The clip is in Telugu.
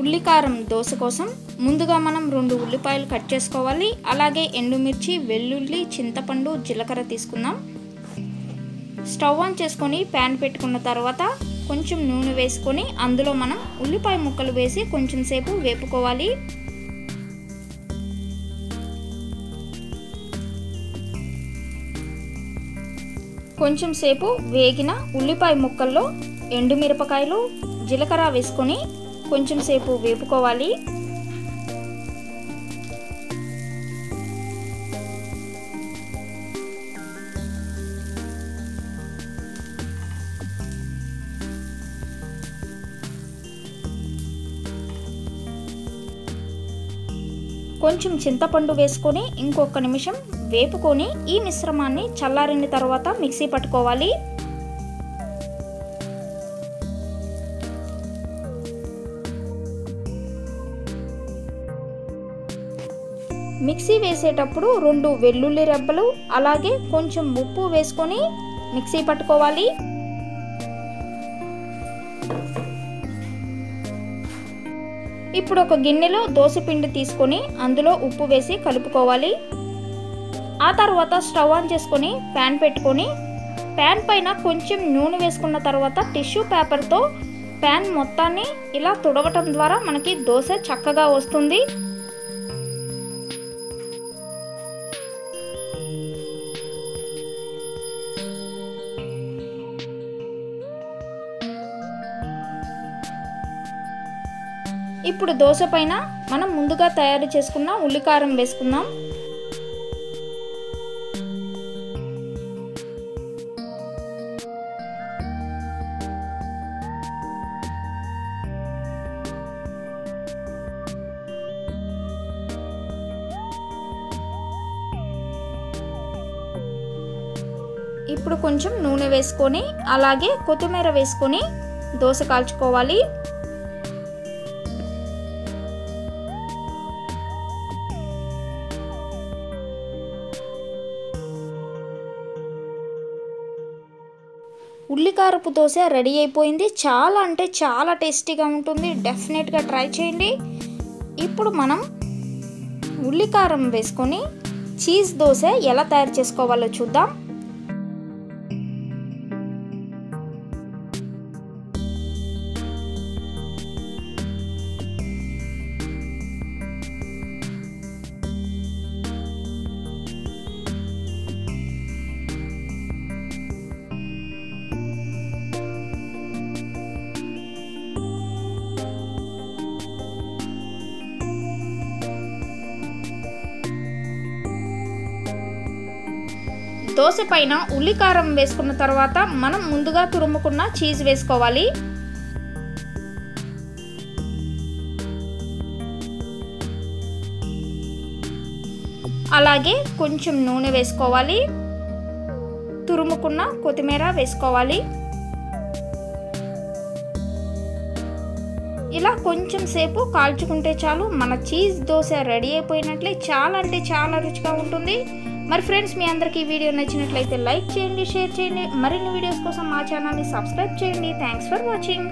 ఉల్లికారం దోశ కోసం ముందుగా మనం రెండు ఉల్లిపాయలు కట్ చేసుకోవాలి. అలాగే ఎండుమిర్చి వెల్లుల్లి చింతపండు జీలకర్ర తీసుకుందాం. స్టవ్ ఆన్ చేసుకొని ప్యాన్ పెట్టుకున్న తర్వాత కొంచెం నూనె వేసుకొని అందులో మనం ఉల్లిపాయ ముక్కలు వేసి కొంచెం సేపు వేపుకోవాలి. కొంచెం సేపు వేగిన ఉల్లిపాయ ముక్కల్లో ఎండుమిరపకాయలు జీలకర్ర వేసుకొని కొంచెం సేపు వేపుకోవాలి. కొంచెం చింతపండు వేసుకొని ఇంకొక నిమిషం వేపుకొని ఈ మిశ్రమాన్ని చల్లారిన తర్వాత మిక్సీ పట్టుకోవాలి. మిక్సీ వేసేటప్పుడు రెండు వెల్లుల్లి రెబ్బలు అలాగే కొంచెం ఉప్పు వేసుకొని మిక్సీ పట్టుకోవాలి. ఇప్పుడు ఒక గిన్నెలో పిండి తీసుకొని అందులో ఉప్పు వేసి కలుపుకోవాలి. ఆ తర్వాత స్టవ్ ఆన్ చేసుకొని ప్యాన్ పెట్టుకొని ప్యాన్ పైన కొంచెం నూనె వేసుకున్న తర్వాత టిష్యూ పేపర్తో ప్యాన్ మొత్తాన్ని ఇలా తుడవటం ద్వారా మనకి దోశ చక్కగా వస్తుంది. ఇప్పుడు దోశ పైన మనం ముందుగా తయారు చేసుకున్న ఉల్లికారం వేసుకుందాం. ఇప్పుడు కొంచెం నూనె వేసుకొని అలాగే కొత్తిమీర వేసుకొని దోశ కాల్చుకోవాలి. ఉల్లికారపు దోశ రెడీ అయిపోయింది. చాలా అంటే చాలా టేస్టీగా ఉంటుంది. డెఫినెట్గా ట్రై చేయండి. ఇప్పుడు మనం ఉల్లికారం వేసుకొని చీజ్ దోశ ఎలా తయారు చేసుకోవాలో చూద్దాం. దోశ పైన ఉల్లికారం వేసుకున్న తర్వాత మనం ముందుగా తురుముకున్న చీజ్ వేసుకోవాలి. అలాగే కొంచెం నూనె వేసుకోవాలి. తురుముకున్న కొత్తిమీర వేసుకోవాలి. ఇలా కొంచెం సేపు కాల్చుకుంటే చాలు మన చీజ్ దోశ రెడీ అయిపోయినట్లే చాలా అంటే చాలా రుచిగా ఉంటుంది. మరి ఫ్రెండ్స్ మీ అందరికీ ఈ వీడియో నచ్చినట్లయితే లైక్ చేయండి షేర్ చేయండి. మరిన్ని వీడియోస్ కోసం మా ఛానల్ని సబ్స్క్రైబ్ చేయండి. Thanks for watching